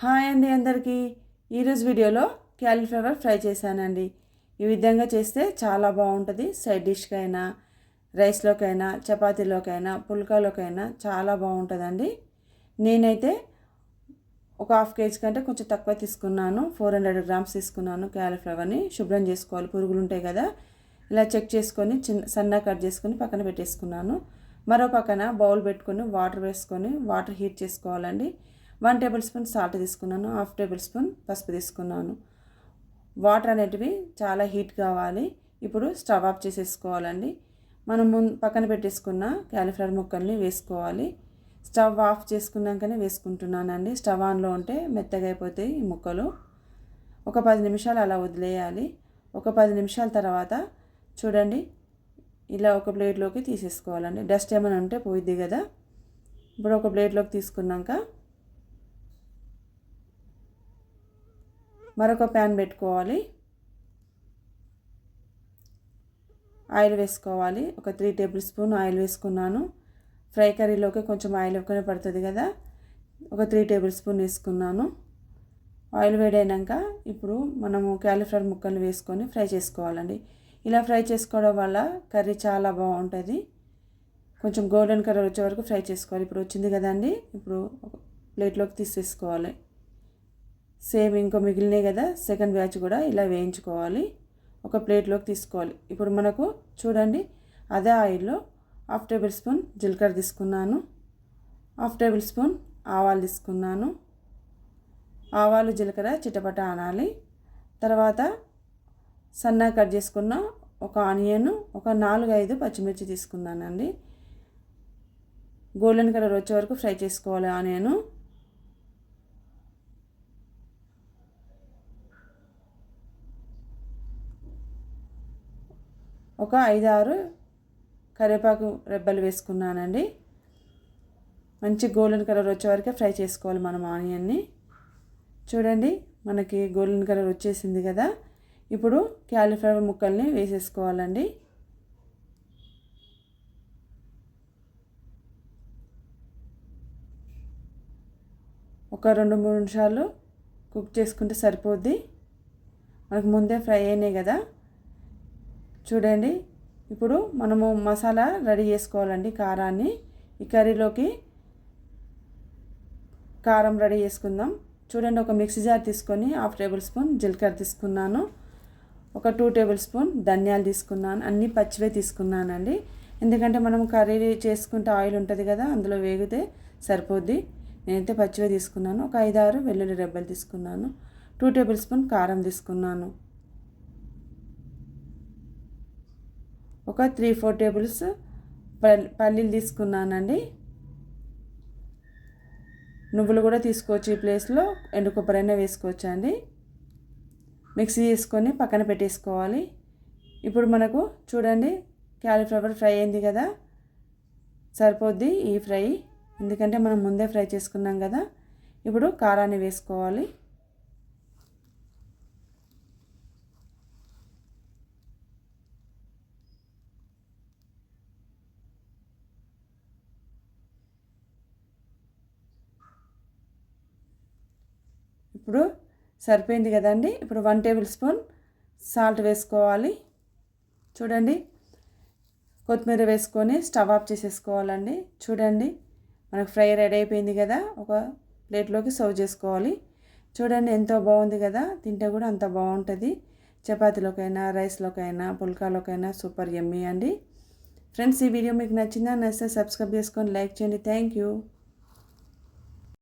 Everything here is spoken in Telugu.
హాయ్ అండి అందరికీ. ఈరోజు వీడియోలో క్యాలీఫ్లవర్ ఫ్రై చేశానండి. ఈ విధంగా చేస్తే చాలా బాగుంటుంది. సైడ్ డిష్కైనా రైస్లోకైనా చపాతీలోకైనా పుల్కాలోకైనా చాలా బాగుంటుందండి. నేనైతే ఒక హాఫ్ కేజీ కంటే కొంచెం తక్కువ తీసుకున్నాను. ఫోర్ హండ్రెడ్ గ్రామ్స్ తీసుకున్నాను క్యాలీఫ్లవర్ని. శుభ్రం చేసుకోవాలి. పురుగులు ఉంటాయి కదా. ఇలా చెక్ చేసుకొని చిన్న సన్నగా కట్ చేసుకొని పక్కన పెట్టేసుకున్నాను. మరో పక్కన బౌల్ పెట్టుకొని వాటర్ వేసుకొని వాటర్ హీట్ చేసుకోవాలండి. వన్ టేబుల్ స్పూన్ సాల్ట్ తీసుకున్నాను హాఫ్ టేబుల్ స్పూన్ పసుపు తీసుకున్నాను. వాటర్ అనేటివి చాలా హీట్ కావాలి. ఇప్పుడు స్టవ్ ఆఫ్ చేసేసుకోవాలండి. మనం ముందు పక్కన పెట్టేసుకున్న క్యాలీఫ్లవర్ ముక్కల్ని వేసుకోవాలి. స్టవ్ ఆఫ్ చేసుకున్నాకనే వేసుకుంటున్నానండి. స్టవ్ ఆన్లో ఉంటే మెత్తగా అయిపోతాయి ఈ ముక్కలు. ఒక పది నిమిషాలు అలా వదిలేయాలి. ఒక పది నిమిషాల తర్వాత చూడండి ఇలా ఒక ప్లేట్లోకి తీసేసుకోవాలండి. డస్ట్ ఏమైనా ఉంటే పోయిద్ది కదా. ఇప్పుడు ఒక ప్లేట్లోకి తీసుకున్నాక మరొక ప్యాన్ పెట్టుకోవాలి. ఆయిల్ వేసుకోవాలి. ఒక త్రీ టేబుల్ స్పూన్ ఆయిల్ వేసుకున్నాను. ఫ్రై కర్రీలోకి కొంచెం ఆయిల్ ఎక్కువనే పడుతుంది కదా. ఒక త్రీ టేబుల్ స్పూన్ వేసుకున్నాను. ఆయిల్ వేడైనాక ఇప్పుడు మనము క్యాలీఫ్లవర్ ముక్కలు వేసుకొని ఫ్రై చేసుకోవాలండి. ఇలా ఫ్రై చేసుకోవడం వల్ల కర్రీ చాలా బాగుంటుంది. కొంచెం గోల్డెన్ కలర్ వచ్చే వరకు ఫ్రై చేసుకోవాలి. ఇప్పుడు వచ్చింది కదండి. ఇప్పుడు ప్లేట్లోకి తీసేసుకోవాలి. సేమ్ ఇంకో మిగిలినాయి కదా సెకండ్ బ్యాచ్ కూడా ఇలా వేయించుకోవాలి. ఒక ప్లేట్లోకి తీసుకోవాలి. ఇప్పుడు మనకు చూడండి అదే ఆయిల్లో హాఫ్ టేబుల్ స్పూన్ జీలకర్ర తీసుకున్నాను. హాఫ్ టేబుల్ స్పూన్ ఆవాలు తీసుకున్నాను. ఆవాలు జీలకర్ర చిటపట అనాలి. తర్వాత సన్నగా కట్ చేసుకున్న ఒక ఆనియన్ ఒక నాలుగు ఐదు పచ్చిమిర్చి తీసుకున్నానండి. గోల్డెన్ కలర్ వచ్చే వరకు ఫ్రై చేసుకోవాలి ఆనియను. ఒక ఐదు ఆరు కరివేపాకు రెబ్బలు వేసుకున్నానండి. మంచి గోల్డెన్ కలర్ వచ్చే వరకే ఫ్రై చేసుకోవాలి మనం ఆనియన్ని. చూడండి మనకి గోల్డెన్ కలర్ వచ్చేసింది కదా. ఇప్పుడు క్యాలీఫ్లవర్ ముక్కల్ని వేసేసుకోవాలండి. ఒక రెండు మూడు నిమిషాలు కుక్ చేసుకుంటే సరిపోద్ది. మనకు ముందే ఫ్రై అయినాయి కదా. చూడండి. ఇప్పుడు మనము మసాలా రెడీ చేసుకోవాలండి కారాన్ని. ఈ కర్రీలోకి కారం రెడీ చేసుకుందాం. చూడండి ఒక మిక్సీ జార్ తీసుకొని హాఫ్ టేబుల్ స్పూన్ జీలకర్ర తీసుకున్నాను. ఒక టూ టేబుల్ స్పూన్ ధనియాలు తీసుకున్నాను. అన్నీ పచ్చివే తీసుకున్నానండి. ఎందుకంటే మనం కర్రీ చేసుకుంటే ఆయిల్ ఉంటుంది కదా అందులో వేగితే సరిపోద్ది. నేనైతే పచ్చివే తీసుకున్నాను. ఒక ఐదారు వెల్లుల్లి రెబ్బలు తీసుకున్నాను. టూ టేబుల్ స్పూన్ కారం తీసుకున్నాను. ఒక త్రీ ఫోర్ టేబుల్స్ పల్లీలు తీసుకున్నానండి. నువ్వులు కూడా తీసుకోవచ్చు ఈ ప్లేస్లో. ఎండు కొబ్బరి అయినా వేసుకోవచ్చు అండి మిక్సీ చేసుకొని పక్కన పెట్టేసుకోవాలి. ఇప్పుడు మనకు చూడండి క్యాలీఫ్లవర్ ఫ్రై అయింది కదా. సరిపోద్ది ఈ ఫ్రై. ఎందుకంటే మనం ముందే ఫ్రై చేసుకున్నాం కదా. ఇప్పుడు కారాన్ని వేసుకోవాలి. ఇప్పుడు సరిపోయింది కదండి. ఇప్పుడు వన్ టేబుల్ స్పూన్ సాల్ట్ వేసుకోవాలి. చూడండి. కొత్తిమీర వేసుకొని స్టవ్ ఆఫ్ చేసేసుకోవాలండి. చూడండి. మనకు ఫ్రై రెడీ అయిపోయింది కదా. ఒక ప్లేట్లోకి సర్వ్ చేసుకోవాలి. చూడండి ఎంతో బాగుంది కదా. తింటే కూడా అంత బాగుంటుంది. చపాతీలోకైనా రైస్లోకైనా పుల్కాలోకైనా సూపర్ ఎమ్మి అండి. ఫ్రెండ్స్ ఈ వీడియో మీకు నచ్చిందా? నచ్చితే సబ్స్క్రైబ్ చేసుకొని లైక్ చేయండి. Thank you.